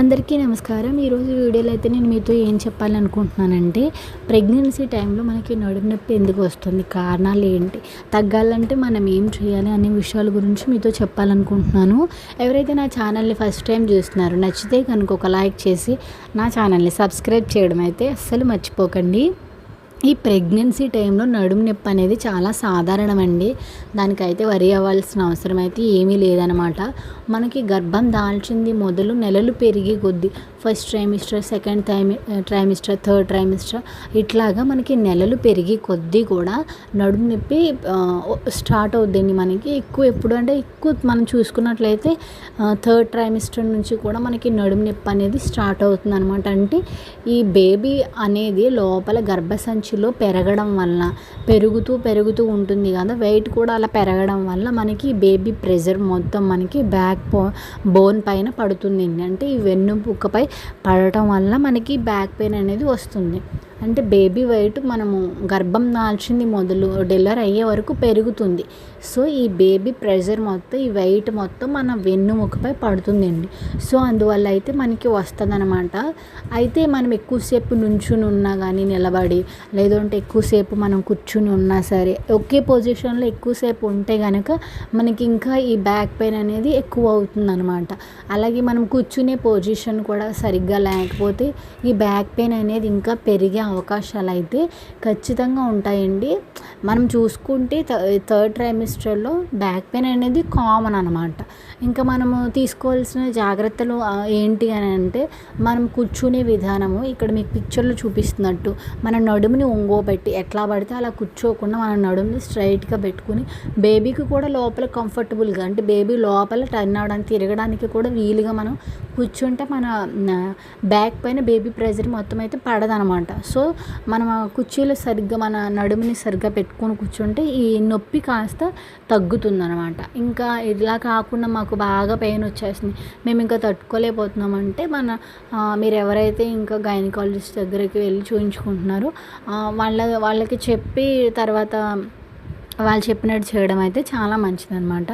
అందరికీ నమస్కారం. ఈరోజు వీడియోలో అయితే నేను మీతో ఏం చెప్పాలనుకుంటున్నానంటే ప్రెగ్నెన్సీ టైంలో మనకి నడుము నొప్పి ఎందుకు వస్తుంది? కారణాలు ఏంటి? తగ్గాలంటే మనం ఏం చేయాలి అనే విషయాల గురించి మీతో చెప్పాలనుకుంటున్నాను. ఎవరైతే నా ఛానల్ని ఫస్ట్ టైం చూస్తున్నారో నచ్చితే కనుక ఒక లైక్ చేసి నా ఛానల్ని సబ్స్క్రైబ్ చేయడం అయితే అస్సలు మర్చిపోకండి. ఈ ప్రెగ్నెన్సీ టైంలో నడుము నొప్పి అనేది చాలా సాధారణమండి దానికైతే వరి అవ్వాల్సిన అవసరం అయితే ఏమీ లేదనమాట మనకి గర్భం దాల్చింది మొదలు నెలలు పెరిగి కొద్ది. ఫస్ట్ ట్రైమిస్టర్ సెకండ్ టైమి ట్రైమిస్టర్ థర్డ్ ట్రైమిస్టర్ ఇట్లాగా మనకి నెలలు పెరిగి కొద్దీ కూడా నడుము నొప్పి స్టార్ట్ అవుద్దండి మనకి. ఎక్కువ ఎప్పుడు అంటే ఎక్కువ మనం చూసుకున్నట్లయితే థర్డ్ ట్రైమిస్టర్ నుంచి కూడా మనకి నడుము నొప్పి అనేది స్టార్ట్ అవుతుంది అనమాట అంటే ఈ బేబీ అనేది లోపల గర్భసంచిలో పెరగడం వల్ల పెరుగుతూ పెరుగుతూ ఉంటుంది కదా వెయిట్ కూడా అలా పెరగడం వల్ల మనకి బేబీ ప్రెజర్ మొత్తం మనకి బ్యాక్ బో బోన్ పైన పడుతుంది అంటే ఈ వెన్నుపుకపై పడటం వల్ల మనకి బ్యాక్ పెయిన్ అనేది వస్తుంది. అంటే బేబీ వెయిట్ మనము గర్భం దాల్చింది మొదలు డెలివరీ అయ్యే వరకు పెరుగుతుంది. సో ఈ బేబీ ప్రెషర్ మొత్తం ఈ వెయిట్ మొత్తం మన వెన్నుముకపై పడుతుందండి. సో అందువల్ల అయితే మనకి వస్తుంది అనమాట అయితే మనం ఎక్కువసేపు నుంచుని ఉన్నా కానీ నిలబడి లేదంటే ఎక్కువసేపు మనం కూర్చుని ఉన్నా సరే ఒకే పొజిషన్లో ఎక్కువసేపు ఉంటే కనుక మనకి ఇంకా ఈ బ్యాక్ పెయిన్ అనేది ఎక్కువ అవుతుంది అనమాట అలాగే మనం కూర్చునే పొజిషన్ కూడా సరిగ్గా లేకపోతే ఈ బ్యాక్ పెయిన్ అనేది ఇంకా పెరిగే అవకాశాలు అయితే ఖచ్చితంగా ఉంటాయండి. మనం చూసుకుంటే థర్డ్ ట్రైమిస్టర్లో బ్యాక్ పెయిన్ అనేది కామన్ అనమాట ఇంకా మనము తీసుకోవాల్సిన జాగ్రత్తలు ఏంటి అని అంటే మనం కూర్చునే విధానము ఇక్కడ మీకు పిక్చర్లో చూపిస్తున్నట్టు మన నడుముని ఒంగోబెట్టి ఎట్లా పడితే అలా కూర్చోకుండా మన నడుముని స్ట్రైట్గా పెట్టుకుని బేబీకి కూడా లోపల కంఫర్టబుల్గా అంటే బేబీ లోపల టర్న్ అవడానికి తిరగడానికి కూడా వీలుగా మనం కూర్చుంటే మన బ్యాక్ పైన బేబీ ప్రెజర్ మొత్తం అయితే పడదనమాట. సో మనం కుర్చీలో సరిగ్గా మన నడుముని సరిగ్గా పెట్టుకొని కూర్చుంటే ఈ నొప్పి కాస్త తగ్గుతుందనమాట. ఇంకా ఇలా కాకుండా మాకు బాగా పెయిన్ వచ్చేసింది. మేము ఇంకా తట్టుకోలేకపోతున్నామంటే మన మీరు ఎవరైతే ఇంకా గైనకాలజిస్ట్ దగ్గరికి వెళ్ళి చూపించుకుంటున్నారో వాళ్ళ వాళ్ళకి చెప్పి తర్వాత వాళ్ళు చెప్పినట్టు చేయడం అయితే చాలా మంచిదన్నమాట.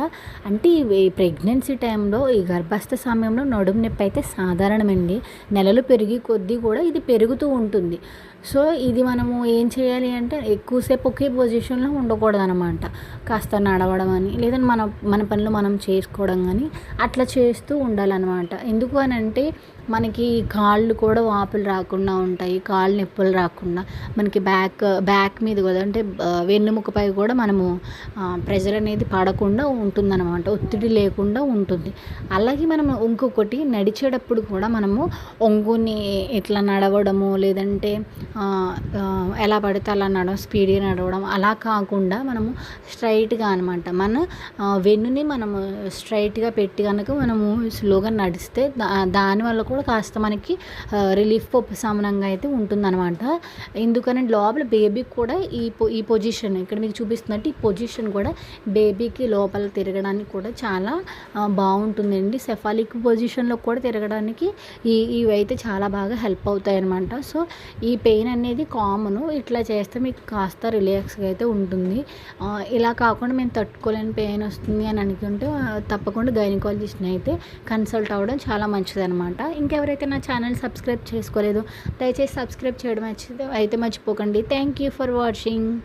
అంటే ఈ ప్రెగ్నెన్సీ టైంలో ఈ గర్భస్థ సమయంలో నడుము నొప్పి అయితే సాధారణమండి. నెలలు పెరిగి కొద్దీ కూడా ఇది పెరుగుతూ ఉంటుంది. సో ఇది మనము ఏం చేయాలి అంటే ఎక్కువసేపు ఒకే పొజిషన్లో ఉండకూడదు అనమాట కాస్త నడవడం అని లేదంటే మన మన పనులు మనం చేసుకోవడం కానీ అట్లా చేస్తూ ఉండాలన్నమాట. ఎందుకు అని అంటే మనకి కాళ్ళు కూడా వాపులు రాకుండా ఉంటాయి కాళ్ళు నొప్పులు రాకుండా. మనకి బ్యాక్ బ్యాక్ మీద కూడా అంటే వెన్నుముకపై కూడా మనము ప్రెషర్ అనేది పడకుండా ఉంటుందన్నమాట. ఒత్తిడి లేకుండా ఉంటుంది. అలాగే మనం ఇంకొకటి నడిచేటప్పుడు కూడా మనము ఒంగుని ఇట్లా నడవడము లేదంటే ఎలా పడితే అలా నడవ స్పీడ్గా నడవడం అలా కాకుండా మనము స్ట్రైట్గా అనమాట మన వెన్నుని మనము స్ట్రైట్గా పెట్టి కనుక మనము స్లోగా నడిస్తే దా దానివల్ల కూడా కాస్త మనకి రిలీఫ్ ఉపశమనంగా అయితే ఉంటుందన్నమాట. ఎందుకని లోపల బేబీకి కూడా ఈ ఈ పొజిషన్ ఇక్కడ మీకు చూపిస్తున్నట్టు ఈ పొజిషన్ కూడా బేబీకి లోపల తిరగడానికి కూడా చాలా బాగుంటుందండి. సెఫాలిక్ పొజిషన్లో కూడా తిరగడానికి ఈ ఇవి అయితే చాలా బాగా హెల్ప్ అవుతాయి అనమాట సో ఈ పెయిన్ పెయిన్ అనేది కామను ఇట్లా చేస్తే మీకు కాస్త రిలాక్స్గా అయితే ఉంటుంది. ఇలా కాకుండా మేము తట్టుకోలేని పెయిన్ వస్తుంది అని అనుకుంటే తప్పకుండా గైనకాలజిస్ట్ని అయితే కన్సల్ట్ అవ్వడం చాలా మంచిది అనమాట ఇంకెవరైతే నా ఛానల్ సబ్స్క్రైబ్ చేసుకోలేదు దయచేసి సబ్స్క్రైబ్ చేయడం అయితే మర్చిపోకండి. Thank you for watching